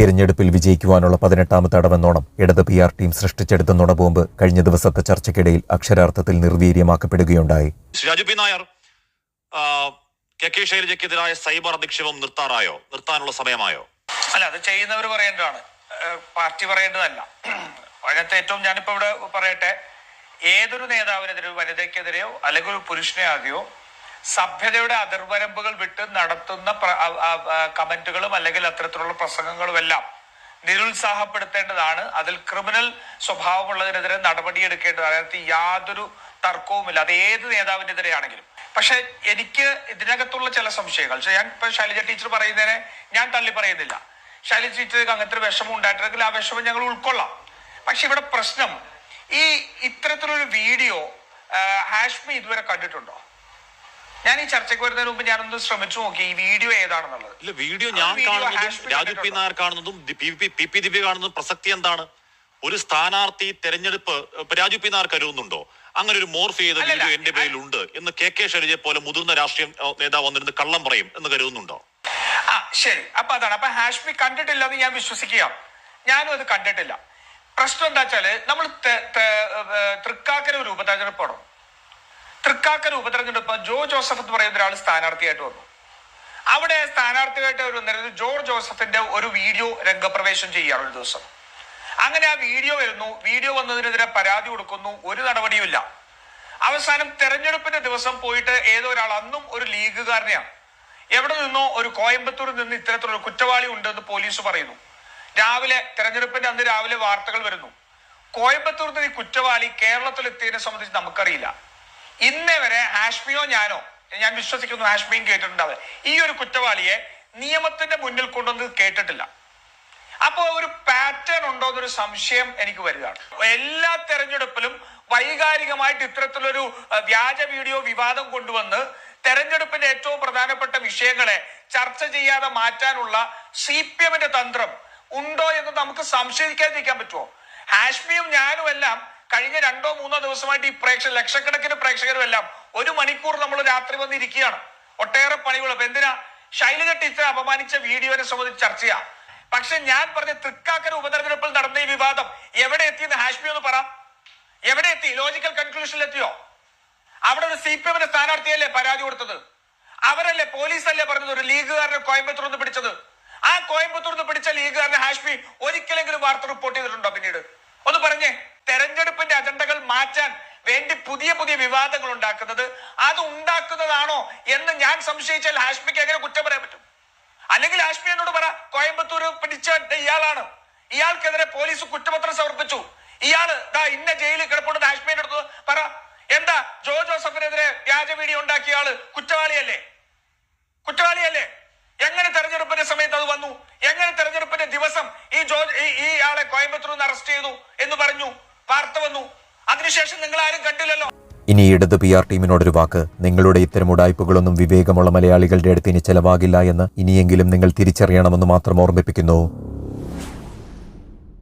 തിരഞ്ഞെടുപ്പിൽ വിജയിക്കുവാനുള്ള പതിനെട്ടാമത്തെ അടവെന്നോണം ഇടത് പി ആർ ടീം സൃഷ്ടിച്ചെടുത്ത നുണബോംബ് കഴിഞ്ഞ ദിവസത്തെ ചർച്ചയ്ക്കിടയിൽ അക്ഷരാർത്ഥത്തിൽ നിർവീര്യമാക്കപ്പെടുകയുണ്ടായി. Raju P Nair K K ശൈലജയ്ക്കെതിരായ cyber അധിക്ഷേപം നിർത്താറായോ? നിർത്താനുള്ള സമയമായോ? അല്ല അത് ചെയ്യുന്നവർ പറയേണ്ടതാണ്. പാർട്ടി പറയേണ്ടതല്ല. അതിനകത്ത് ഏറ്റവും ഞാനിപ്പോ ഇവിടെ പറയട്ടെ ഏതൊരു നേതാവിനെതിരെ വനിതയ്ക്കെതിരെയോ അല്ലെങ്കിൽ ഒരു പുരുഷനെ ആകെയോ സഭ്യതയുടെ അതിർവരമ്പുകൾ വിട്ട് നടത്തുന്ന പ്ര- ആ- ആ- ആ കമന്റുകളും അല്ലെങ്കിൽ അത്തരത്തിലുള്ള പ്രസംഗങ്ങളും എല്ലാം നിരുത്സാഹപ്പെടുത്തേണ്ടതാണ്. അതിൽ ക്രിമിനൽ സ്വഭാവമുള്ളതിനെതിരെ നടപടിയെടുക്കേണ്ടതാണ് അതിനകത്ത് യാതൊരു തർക്കവുമില്ല. അത് ഏത് നേതാവിനെതിരെയാണെങ്കിലും. പക്ഷെ എനിക്ക് ഇതിനകത്തുള്ള ചില സംശയങ്ങൾ. ഞാൻ ഇപ്പൊ ശൈലജ ടീച്ചർ പറയുന്നതിനെ ഞാൻ തള്ളി പറയുന്നില്ല. ശൈലജ ടീച്ചർക്ക് അങ്ങനത്തെ ഒരു വിഷമം ഉണ്ടായിട്ടുണ്ടെങ്കിൽ ആ വിഷമം ഞങ്ങൾ ഉൾക്കൊള്ളാം. പക്ഷെ ഇവിടെ പ്രശ്നം ഈ ഇത്തരത്തിലൊരു വീഡിയോ ഹാഷ്മി ഇതുവരെ കണ്ടിട്ടുണ്ടോ? ഞാൻ ഈ ചർച്ചയ്ക്ക് വരുന്നതിന് മുമ്പ് ഞാനൊന്ന് ശ്രമിച്ചു നോക്കി ഈ വീഡിയോ ഏതാണെന്നുള്ളത്. ഇല്ല വീഡിയോ ഞാൻ കാണുന്നതും രാജു പി? നായർ കാണുന്നതും P P- P P Divya കാണുന്നതും പ്രസക്തി എന്താണ്? ഒരു സ്ഥാനാർത്ഥി തെരഞ്ഞെടുപ്പ് രാജു പി നായർ കരുതുന്നുണ്ടോ? അങ്ങനെ ഒരു മോർഫ് ചെയ്ത വീഡിയോ എന്റെ പേരിലുണ്ട് എന്ന് കെ കെ ശൈലജയെ പോലെ മുതിർന്ന രാഷ്ട്രീയ നേതാവ് വന്നിരുന്ന് കള്ളം പറയും എന്ന് കരുതുന്നുണ്ടോ? ആ ശരി. അപ്പൊ അതാണ്. അപ്പൊ ഹാഷ്മി കണ്ടിട്ടില്ല എന്ന് ഞാൻ വിശ്വസിക്കുക. ഞാനും അത് കണ്ടിട്ടില്ല. പ്രശ്നം എന്താ വെച്ചാൽ നമ്മൾ തൃക്കാക്കര ഒരു ഉപതെരഞ്ഞെടുപ്പാണ് തൃക്കാക്കര ഉപതെരഞ്ഞെടുപ്പ് ജോ ജോസഫ് എന്ന് പറയുന്ന ഒരാൾ സ്ഥാനാർത്ഥിയായിട്ട് വന്നു. അവിടെ സ്ഥാനാർത്ഥിയായിട്ട് വന്നിരുന്നത് ജോർജ് ജോസഫിന്റെ ഒരു വീഡിയോ രംഗപ്രവേശം ചെയ്യുകയാണ് ഒരു ദിവസം. അങ്ങനെ ആ വീഡിയോ വരുന്നു. വീഡിയോ വന്നതിനെതിരെ പരാതി കൊടുക്കുന്നു. ഒരു നടപടിയുമില്ല അവസാനം തെരഞ്ഞെടുപ്പിന്റെ ദിവസം പോയിട്ട് ഏതോ ഒരാൾ അന്നും ഒരു ലീഗുകാരനെയാണ്. എവിടെ നിന്നോ ഒരു കോയമ്പത്തൂരിൽ നിന്ന് ഇത്തരത്തിലൊരു കുറ്റവാളി ഉണ്ടെന്ന് പോലീസ് പറയുന്നു. രാവിലെ തെരഞ്ഞെടുപ്പിന്റെ അന്ന് രാവിലെ വാർത്തകൾ വരുന്നു. കോയമ്പത്തൂരിൽ നിന്ന് കുറ്റവാളി കേരളത്തിൽ എത്തിയതിനെ സംബന്ധിച്ച് നമുക്കറിയില്ല. ഇന്നേ വരെ ഹാഷ്മിയോ ഞാനോ ഞാൻ വിശ്വസിക്കുന്നു ഹാഷ്മിയും കേട്ടിട്ടുണ്ടാവുക. ഈ ഒരു കുറ്റവാളിയെ നിയമത്തിന്റെ മുന്നിൽ കൊണ്ടുവന്ന് കേട്ടിട്ടില്ല. അപ്പോ ഒരു പാറ്റേൺ ഉണ്ടോ എന്നൊരു സംശയം എനിക്ക് വരികയാണ്. എല്ലാ തെരഞ്ഞെടുപ്പിലും വൈകാരികമായിട്ട് ഇത്തരത്തിലൊരു വ്യാജ വീഡിയോ വിവാദം കൊണ്ടുവന്ന് തെരഞ്ഞെടുപ്പിന്റെ ഏറ്റവും പ്രധാനപ്പെട്ട വിഷയങ്ങളെ ചർച്ച ചെയ്യാതെ മാറ്റാനുള്ള സി പി എമ്മിന്റെ തന്ത്രം ഉണ്ടോ എന്ന് നമുക്ക് സംശയിക്കാതിരിക്കാൻ പറ്റുമോ? ഹാഷ്മിയും ഞാനും എല്ലാം കഴിഞ്ഞ രണ്ടോ മൂന്നോ ദിവസമായിട്ട് ഈ പ്രേക്ഷക ലക്ഷക്കണക്കിന് പ്രേക്ഷകരും എല്ലാം ഒരു മണിക്കൂർ നമ്മൾ രാത്രി വന്നിരിക്കുകയാണ്. ഒട്ടേറെ പണികൾ. അപ്പൊ എന്തിനാ? ശൈലജ ടീച്ചറെ അപമാനിച്ച വീഡിയോനെ സംബന്ധിച്ച് ചർച്ച ചെയ്യാം. പക്ഷെ ഞാൻ പറഞ്ഞ തൃക്കാക്കര ഉപതെരഞ്ഞെടുപ്പിൽ നടന്ന ഈ വിവാദം എവിടെ എത്തിയെന്ന് ഹാഷ്മി ഒന്ന് പറ. എവിടെ എത്തി? ലോജിക്കൽ കൺക്ലൂഷനിൽ എത്തിയോ? അവിടെ ഒരു സി പി എമ്മിന്റെ സ്ഥാനാർത്ഥിയല്ലേ പരാതി കൊടുത്തത്? അവരല്ലേ പോലീസ് അല്ലേ പറഞ്ഞത്? ഒരു ലീഗുകാരനെ കോയമ്പത്തൂർ നിന്ന് പിടിച്ചത്. ആ കോയമ്പത്തൂർ നിന്ന് പിടിച്ച ലീഗുകാരനെ ഹാഷ്മി ഒരിക്കലെങ്കിലും വാർത്ത റിപ്പോർട്ട് ചെയ്തിട്ടുണ്ടോ പിന്നീട്? ഒന്ന് പറഞ്ഞേ. തെരഞ്ഞെടുപ്പിന്റെ അജണ്ടകൾ മാറ്റാൻ വേണ്ടി പുതിയ പുതിയ വിവാദങ്ങൾ ഉണ്ടാക്കുന്നത് അത് ഉണ്ടാക്കുന്നതാണോ എന്ന് ഞാൻ സംശയിച്ചാൽ ഹാഷ്മിക്ക് എങ്ങനെ കുറ്റം പറയാൻ പറ്റും? അല്ലെങ്കിൽ ഹാഷ്മി എന്നോട് പറ കോയമ്പത്തൂർ പിടിച്ച ഇയാളാണ്. ഇയാൾക്കെതിരെ പോലീസ് കുറ്റപത്രം സമർപ്പിച്ചു. ഇയാൾ ദാ ഇന്ന ജയിലിൽ കിടപ്പുണ്ടെന്ന് ഹാഷ്മിയുടെ അടുത്ത് പറ. എന്താ ജോ ജോസഫിനെതിരെ വ്യാജ വീഡിയോ ഉണ്ടാക്കിയ ആൾ കുറ്റവാളിയല്ലേ? കുറ്റവാളിയല്ലേ? എങ്ങനെ തെരഞ്ഞെടുപ്പിന്റെ സമയത്ത് അത് വന്നു? എങ്ങനെ തെരഞ്ഞെടുപ്പിന്റെ ദിവസം ഈ ജോ ഈ- ആളെ കോയമ്പത്തൂർ നിന്ന് അറസ്റ്റ് ചെയ്തു എന്ന് പറഞ്ഞു? വന്നു അതിനുശേഷം നിങ്ങൾ ആരും കണ്ടില്ലല്ലോ. ഇനി ഇടത് പി ആർ ടീമിനോടൊരു വാക്ക്. നിങ്ങളുടെ ഇത്തരം ഉടായ്പകളൊന്നും വിവേകമുള്ള മലയാളികളുടെ അടുത്ത് ഇനി ചെലവാകില്ല എന്ന് ഇനിയെങ്കിലും നിങ്ങൾ തിരിച്ചറിയണമെന്ന് മാത്രം ഓർമ്മിപ്പിക്കുന്നു.